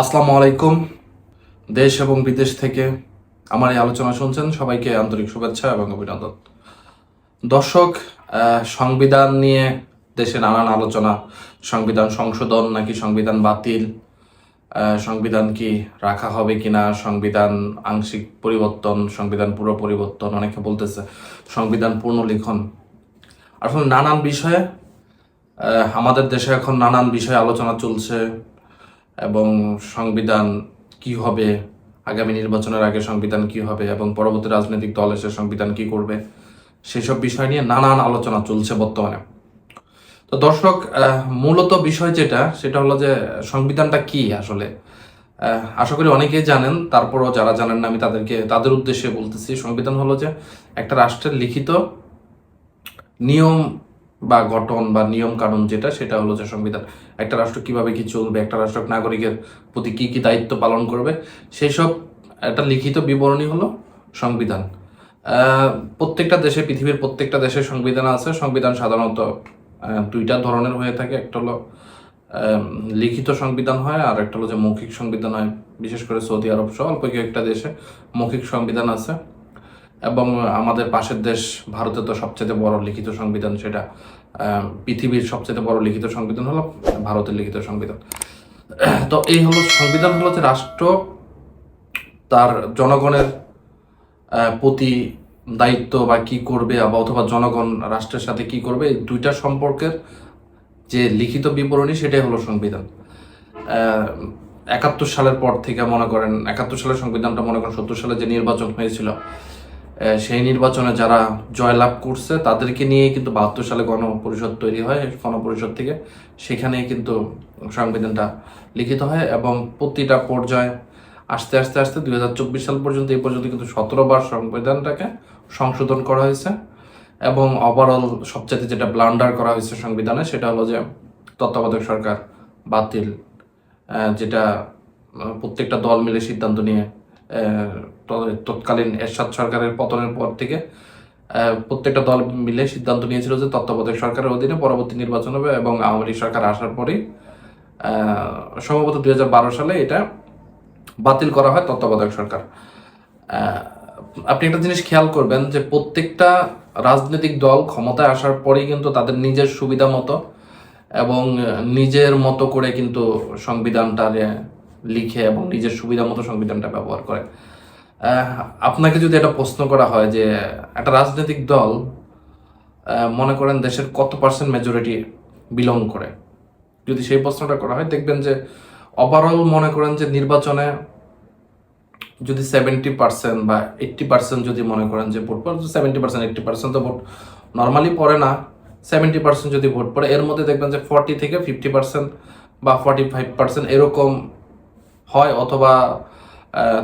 আসসালামু আলাইকুম। দেশ এবং বিদেশ থেকে আমার এই আলোচনা শুনছেন সবাইকে আন্তরিক শুভেচ্ছা এবং অভিনন্দন। দর্শক সংবিধান নিয়ে দেশে নানান আলোচনা, সংবিধান সংশোধন নাকি সংবিধান বাতিল সংবিধান কি রাখা হবে কিনা, সংবিধান আংশিক পরিবর্তন, সংবিধান পুরো পরিবর্তন, অনেকে বলতেছে সংবিধান পুনর্লিখন আসলে নানান বিষয়ে আমাদের দেশে এখন নানান বিষয়ে আলোচনা চলছে। এবং সংবিধান কি হবে? আগামী নির্বাচনের আগে সংবিধান কি হবে এবং পরবর্তী রাজনৈতিক দল এসে সংবিধান কি করবে? সেসব বিষয় নিয়ে নানান আলোচনা চলছে বর্তমানে। তো দর্শক মূলত বিষয় যেটা, সেটা হলো যে সংবিধানটা কি আসলে? আশা করি অনেকেই জানেন, তারপরও যারা জানেন না, আমি তাদেরকে, তাদের উদ্দেশ্যে বলতেছি। সংবিধান হলো যে একটা রাষ্ট্রের লিখিত নিয়ম বা গঠন বা নিয়ম কানুন যেটা, সেটা হলো যে সংবিধান। একটা রাষ্ট্র কীভাবে কি চলবে, একটা রাষ্ট্র নাগরিকের প্রতি কি কি দায়িত্ব পালন করবে সেই সব একটা লিখিত বিবরণী হলো সংবিধান। প্রত্যেকটা দেশে, পৃথিবীর প্রত্যেকটা দেশে সংবিধান আছে। সংবিধান সাধারণত দুইটা ধরনের হয়ে থাকে। একটা হলো লিখিত সংবিধান হয়, আর একটা হলো যে মৌখিক সংবিধান হয়। বিশেষ করে সৌদি আরব সহ অল্প কয়েকটা দেশে মৌখিক সংবিধান আছে। এবং আমাদের পাশের দেশ ভারতে তো সবচেয়ে বড় লিখিত সংবিধান সেটা পৃথিবীর সবচেয়ে বড় লিখিত সংবিধান হলো ভারতের লিখিত সংবিধান। তো এই হলো, সংবিধান হলো যে রাষ্ট্র তার জনগণের প্রতি দায়িত্ব বা কি করবে বা অথবা জনগণ রাষ্ট্রের সাথে কি করবে, এই দুইটা সম্পর্কের যে লিখিত বিবরণী সেটাই হলো সংবিধান। একাত্তর সালের পর থেকে মনে করেন, একাত্তর সালের সংবিধানটা মনে করেন সত্তর সালে যে নির্বাচন হয়েছিল সেই নির্বাচনে যারা জয়লাভ করছে, তাদেরকে নিয়ে কিন্তু বাহাত্তর সালে গণপরিষদ তৈরি হয়, গণপরিষদ থেকে। সেখানেই কিন্তু সংবিধানটা লিখিত হয় এবং প্রতিটা পর্যায়ে আস্তে আস্তে আস্তে দুই হাজার চব্বিশ সাল পর্যন্ত, এই পর্যন্ত কিন্তু সতেরো বার সংবিধানটাকে সংশোধন করা হয়েছে। এবং ওভারঅল সবচেয়ে যেটা ব্লান্ডার করা হয়েছে সংবিধানে, সেটা হলো যে তত্ত্বাবধায়ক সরকার বাতিল যেটা প্রত্যেকটা দল মিলে সিদ্ধান্ত নিয়ে তৎকালীন এরশাদ সরকারের পতনের পর থেকে প্রত্যেকটা দল মিলে সিদ্ধান্ত নিয়েছিল যে তত্ত্বাবধায়ক সরকারের অধীনে পরবর্তী নির্বাচন হবে এবং আওয়ামী লীগ সরকার আসার পরেই সম্ভবত দু হাজার বারো সালে এটা বাতিল করা হয় তত্ত্বাবধায়ক সরকার। আপনি একটা জিনিস খেয়াল করবেন যে প্রত্যেকটা রাজনৈতিক দল ক্ষমতায় আসার পরেই কিন্তু তাদের নিজের সুবিধা মতো এবং নিজের মতো করে কিন্তু সংবিধানটা লিখে এবং নিজের সুবিধা মতো সংবিধানটা ব্যবহার করে। আপনাকে যদি এটা প্রশ্ন করা হয় যে একটা রাজনৈতিক দল মনে করেন দেশের কত পার্সেন্ট মেজরিটি বিলং করে? যদি সেই প্রশ্নটা করা হয়, দেখবেন যে ওভারঅল মনে করেন যে নির্বাচনে যদি সেভেন্টি পার্সেন্ট বা এইট্টি পার্সেন্ট যদি মনে করেন যে ভোট পড়ে সেভেন্টি পার্সেন্ট এইট্টি পার্সেন্ট তো ভোট নর্মালি পড়ে না। সেভেন্টি পার্সেন্ট যদি ভোট পড়ে, এর মধ্যে দেখবেন যে ফর্টি থেকে ফিফটি পার্সেন্ট বা ফর্টি ফাইভ পার্সেন্ট এরকম হয় অথবা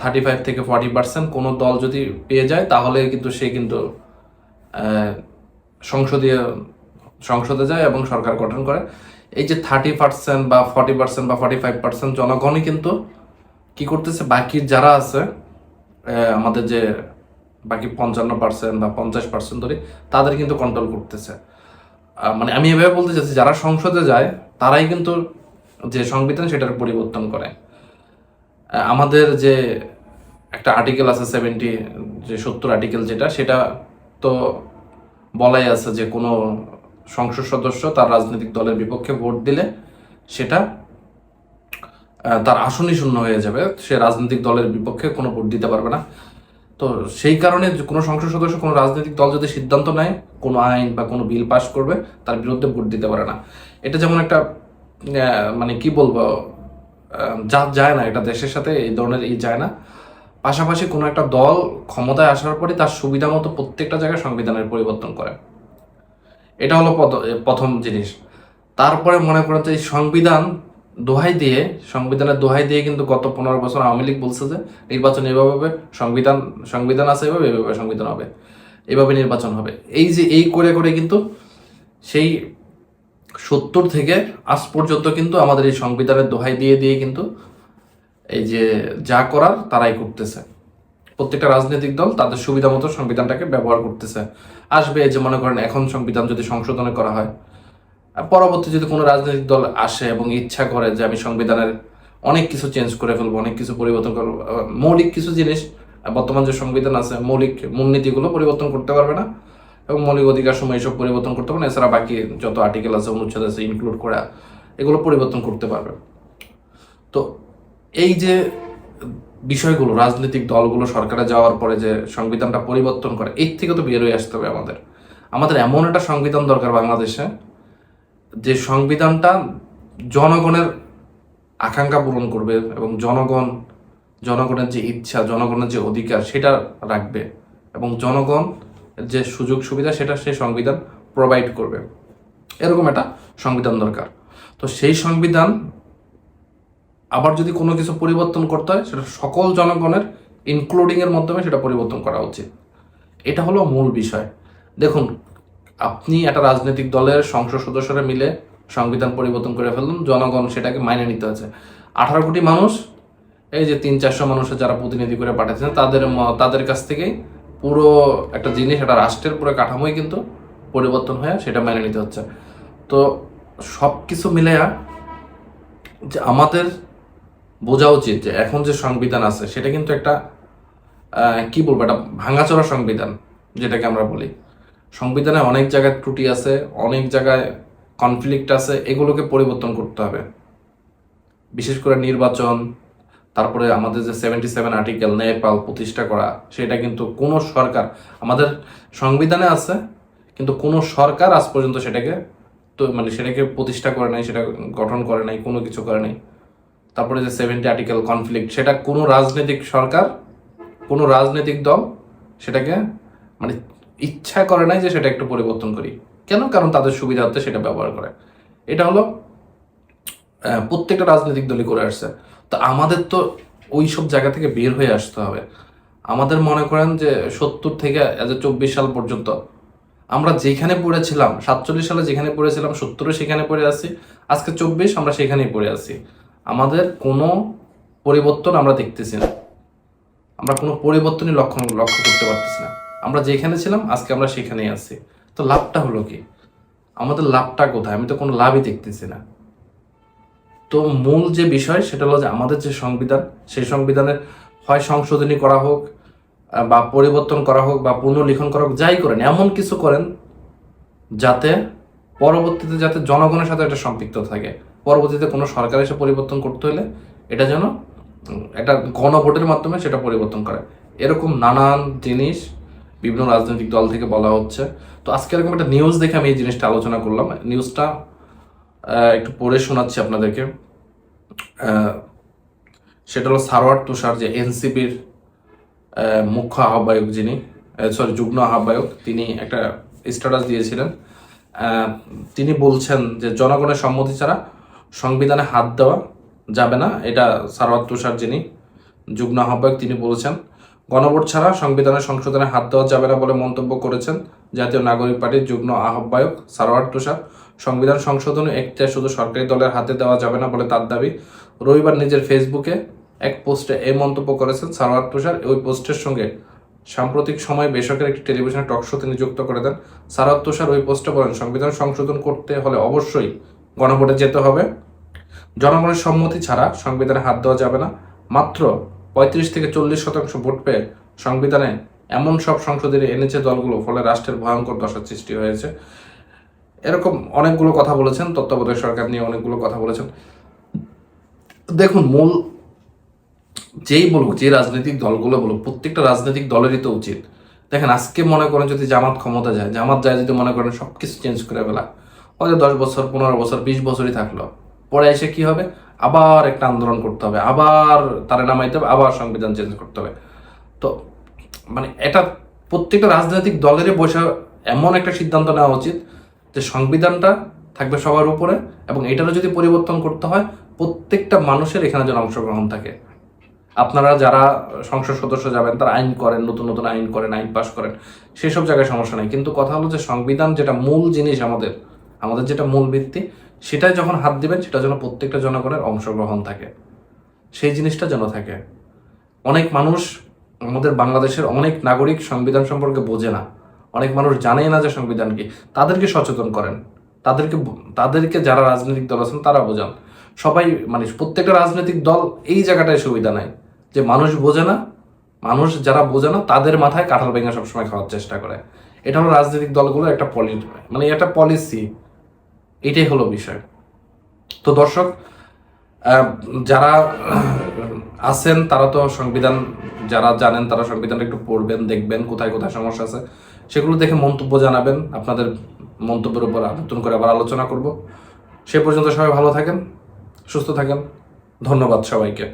থার্টি ফাইভ থেকে ফর্টি পার্সেন্ট কোনো দল যদি পেয়ে যায়, তাহলে কিন্তু সে কিন্তু সংসদীয়, সংসদে যায় এবং সরকার গঠন করে। এই যে থার্টি পার্সেন্ট বা ফর্টি পার্সেন্ট বা ফর্টি ফাইভ পার্সেন্ট জনগণই কিন্তু কি করতেছে? বাকি যারা আছে আমাদের যে বাকি পঞ্চান্ন পার্সেন্ট বা পঞ্চাশ পার্সেন্ট ধরে, তাদের কিন্তু কন্ট্রোল করতেছে। মানে আমি এভাবে বলতে চাচ্ছি যারা সংসদে যায়, তারাই কিন্তু যে সংবিধান সেটার পরিবর্তন করে। আমাদের যে একটা আর্টিকেল আছে সেভেন্টি যে সত্তর আর্টিকেল যেটা, সেটা তো বলাই আছে যে কোনো সংসদ সদস্য তার রাজনৈতিক দলের বিপক্ষে ভোট দিলে সেটা তার আসনই শূন্য হয়ে যাবে। সে রাজনৈতিক দলের বিপক্ষে কোনো ভোট দিতে পারবে না। তো সেই কারণে কোনো সংসদ সদস্য, কোনো রাজনৈতিক দল যদি সিদ্ধান্ত নেয়, কোনো আইন বা কোনো বিল পাস করবে, তার বিরুদ্ধে ভোট দিতে পারে না। এটা যেমন একটা মানে কি বলব যা যায় না, এটা দেশের সাথে এই ধরনের ই যায় না। পাশাপাশি কোনো একটা দল ক্ষমতায় আসার পরে তার সুবিধা মতো প্রত্যেকটা জায়গায় সংবিধানের পরিবর্তন করে। এটা হলো প্রথম জিনিস। তারপরে মনে করেন যে সংবিধান দোহাই দিয়ে, সংবিধানের দোহাই দিয়ে কিন্তু গত পনেরো বছর আওয়ামী লীগ বলছে যে নির্বাচন এভাবে হবে, সংবিধান সংবিধান আছে এভাবে এভাবে সংবিধান হবে, এভাবে নির্বাচন হবে। এই যে, এই করে করে কিন্তু সেই সত্তর থেকে আজ পর্যন্ত কিন্তু আমাদের এই সংবিধানের দোহাই দিয়ে দিয়ে কিন্তু এই যে যা করার তারাই করতেছে। প্রত্যেকটা রাজনৈতিক দল তাদের সুবিধা মতো সংবিধানটাকে ব্যবহার করতেছে। আসবে যে মনে করেন এখন সংবিধান যদি সংশোধন করা হয়। পরবর্তী যদি কোনো রাজনৈতিক দল আসে এবং ইচ্ছা করে যে আমি সংবিধানের অনেক কিছু চেঞ্জ করে ফেলব, অনেক কিছু পরিবর্তন করব মৌলিক কিছু জিনিস বর্তমান যে সংবিধান আছে, মৌলিক মূলনীতিগুলো পরিবর্তন করতে পারবে না। এবং মৌলিক অধিকার সময় এসব পরিবর্তন করতে পারবে না এছাড়া বাকি যত আর্টিকেল আছে, অনুচ্ছেদ আছে ইনক্লুড করা এগুলো পরিবর্তন করতে পারবে তো এই যে বিষয়গুলো, রাজনৈতিক দলগুলো সরকারে যাওয়ার পরে যে সংবিধানটা পরিবর্তন করে, এর থেকে তো বের হয়ে আসতে হবে আমাদের। আমাদের এমন একটা সংবিধান দরকার বাংলাদেশে, যে সংবিধানটা জনগণের আকাঙ্ক্ষা পূরণ করবে এবং জনগণ, জনগণের যে ইচ্ছা, জনগণের যে অধিকার, সেটা রাখবে এবং জনগণ যে সুযোগ সুবিধা, সেটা সেই সংবিধান প্রোভাইড করবে। এরকম একটা সংবিধান দরকার। তো সেই সংবিধান আবার যদি কোনো কিছু পরিবর্তন করতে হয়, সেটা সকল জনগণের ইনক্লুডিং এর মাধ্যমে সেটা পরিবর্তন করা উচিত। এটা হলো মূল বিষয়। দেখুন, আপনি একটা রাজনৈতিক দলের সংসদ সদস্যরা মিলে সংবিধান পরিবর্তন করে ফেললেন, জনগণ সেটাকে মাইনে নিতে হচ্ছে আঠারো কোটি মানুষ, এই যে তিন চারশো মানুষের যারা প্রতিনিধি করে পাঠাচ্ছেন তাদের তাদের কাছ থেকেই পুরো একটা জিনিস, একটা রাষ্ট্রের পুরো কাঠামোই কিন্তু পরিবর্তন হয়ে সেটা মেনে নিতে হচ্ছে। তো সব কিছু মিলে যে আমাদের বোঝা উচিত যে এখন যে সংবিধান আছে, সেটা কিন্তু একটা কি বলব, একটা ভাঙাচোরা সংবিধান, যেটাকে আমরা বলি। সংবিধানে অনেক জায়গায় ত্রুটি আছে, অনেক জায়গায় কনফ্লিক্ট আছে, এগুলোকে পরিবর্তন করতে হবে। বিশেষ করে নির্বাচন তারপরে আমাদের যে সেভেন্টি সেভেন আর্টিকেল নেপাল প্রতিষ্ঠা করা, সেটা কিন্তু কোনো সরকার, আমাদের সংবিধানে আছে, কিন্তু কোনো সরকার আজ পর্যন্ত সেটাকে তো মানে সেটাকে প্রতিষ্ঠা করে নাই, সেটা গঠন করে নাই, কোনো কিছু করে নাই। তারপরে যে সেভেন্টি আর্টিকেল কনফ্লিক্ট সেটা কোনো রাজনৈতিক সরকার, কোনো রাজনৈতিক দল সেটাকে মানে ইচ্ছা করে নাই যে সেটা একটু পরিবর্তন করি। কেন? কারণ তাদের সুবিধার্থে সেটা ব্যবহার করে। এটা হলো প্রত্যেকটা রাজনৈতিক দলই করে আসছে। তো আমাদের তো ওই সব জায়গা থেকে বের হয়ে আসতে হবে। আমাদের মনে করেন যে সত্তর থেকে চব্বিশ সাল পর্যন্ত আমরা যেখানে পড়েছিলাম, সাতচল্লিশ সালে যেখানে পড়েছিলাম, সত্তরে সেখানে পড়ে আছি, আজকে চব্বিশ আমরা সেখানেই পড়ে আছি। আমাদের কোনো পরিবর্তন আমরা দেখতেছি না। আমরা কোনো পরিবর্তনই লক্ষ্য লক্ষ্য করতে পারতেছি না। আমরা যেখানে ছিলাম, আজকে আমরা সেখানেই আছি। তো লাভটা হলো কি? আমাদের লাভটা কোথায়? আমি তো কোনো লাভই দেখতেছি না। তো মূল যে বিষয় সেটা হলো যে আমাদের যে সংবিধান, সেই সংবিধানের হয় সংশোধনী করা হোক বা পরিবর্তন করা হোক, বা পুনর্লিখন করা হোক, যাই করেন, এমন কিছু করেন যাতে পরবর্তীতে যাতে জনগণের সাথে একটা সম্পৃক্ত থাকে। পরবর্তীতে কোনো সরকার এসে পরিবর্তন করতে হলে এটা যেন একটা গণভোটের মাধ্যমে সেটা পরিবর্তন করে। এরকম নানান জিনিস বিভিন্ন রাজনৈতিক দল থেকে বলা হচ্ছে। তো আজকে এরকম একটা নিউজ দেখে আমি এই জিনিসটা আলোচনা করলাম। নিউজটা একটু পড়ে শোনাচ্ছি আপনাদেরকে। সেটা হলো সারোয়ার তুষার যে এনসিপির মুখ্য আহ্বায়ক যিনি সরি যুগ্ম আহ্বায়ক, তিনি একটা স্ট্যাটাস দিয়েছিলেন। তিনি বলছেন যে জনগণের সম্মতি ছাড়া সংবিধানে হাত দেওয়া যাবে না। এটা সারোয়ার তুষার যিনি যুগ্ম আহ্বায়ক, তিনি বলেছেন, গণভোট ছাড়া সংবিধানের সংশোধনে হাত দেওয়া যাবে না বলে মন্তব্য করেছেন জাতীয় নাগরিক পার্টির যুগ্ম আহ্বায়ক সারোয়ার তুষার। সংবিধান সংশোধনে একটা শুধু সরকারি দলের হাতে দেওয়া যাবে না বলে তার দাবি। রবিবার নিজের ফেসবুকে এক পোস্টে এই মন্তব্য করেছেন সারোয়ার তুষার। ওই পোস্টের সঙ্গে সাম্প্রতিক সময়ে বেসরকারি একটি টেলিভিশনে টক শোতে নিযুক্ত করে দেন। সারোয়ার তুষার ওই পোস্টে বলেন, সংবিধান সংশোধন করতে হলে অবশ্যই গণভোটে যেতে হবে। জনগণের সম্মতি ছাড়া সংবিধানে হাত দেওয়া যাবে না। মাত্র পঁয়ত্রিশ থেকে চল্লিশ শতাংশ ভোট পেয়ে সংবিধানে এমন সব সংশোধনী এনেছে দলগুলো, ফলে রাষ্ট্রের ভয়ঙ্কর দশার সৃষ্টি হয়েছে। এরকম অনেকগুলো কথা বলেছেন, তত্ত্বাবধায়ক সরকার নিয়ে অনেকগুলো কথা বলেছেন। দেখুন, মূল যেই বলুক, যে রাজনৈতিক দলগুলো বলুক, প্রত্যেকটা রাজনৈতিক দলেরই তো উচিত। দেখেন, আজকে মনে করেন যদি জামাত ক্ষমতা যায়, জামাত যায় যদি মনে করেন সব কিছু চেঞ্জ করে ফেলা, হয়তো দশ বছর, পনেরো বছর, বিশ বছরই থাকল। পরে এসে কি হবে? আবার একটা আন্দোলন করতে হবে, আবার তারা নামাইতে হবে, আবার সংবিধান চেঞ্জ করতে হবে। তো মানে এটা প্রত্যেকটা রাজনৈতিক দলেরই বসে এমন একটা সিদ্ধান্ত নেওয়া উচিত যে সংবিধানটা থাকবে সবার উপরে এবং এটারও যদি পরিবর্তন করতে হয়, প্রত্যেকটা মানুষের এখানে যেন অংশগ্রহণ থাকে। আপনারা যারা সংসদ সদস্য যাবেন, তারা আইন করেন, নতুন নতুন আইন করেন, আইন পাস করেন, সেসব জায়গায় সমস্যা নেই। কিন্তু কথা হলো যে সংবিধান যেটা মূল জিনিস আমাদের আমাদের যেটা মূল ভিত্তি সেটাই যখন হাত দিবেন, সেটা যেন প্রত্যেকটা জনগণের অংশগ্রহণ থাকে। সেই জিনিসটা যেন থাকে। অনেক মানুষ আমাদের বাংলাদেশের অনেক নাগরিক সংবিধান সম্পর্কে বোঝে না। অনেক মানুষ জানেই না যে সংবিধান কি তাদেরকে সচেতন করেন। তাদেরকে তাদেরকে যারা রাজনৈতিক দল আছেন তারা বোঝান। সবাই মানে প্রত্যেকটা রাজনৈতিক দল এই জায়গাটায় সুবিধা নাই যে মানুষ বোঝে না, মানুষ যারা বোঝে না তাদের মাথায় কাঁঠাল ভেঙে সবসময় খাওয়ার চেষ্টা করে। এটা হলো রাজনৈতিক দলগুলোর একটা পলি মানে একটা পলিসি এটাই হলো বিষয়। তো দর্শক যারা আছেন, তারা তো সংবিধান, যারা জানেন, তারা সংবিধানটা একটু পড়বেন, দেখবেন কোথায় কোথায় সমস্যা আছে। সেগুলো দেখে মন্তব্য জানাবেন। আপনাদের মন্তব্যের উপর নতুন করে আবার আলোচনা করব। সে পর্যন্ত সবাই ভালো থাকেন, সুস্থ থাকেন। ধন্যবাদ সবাইকে।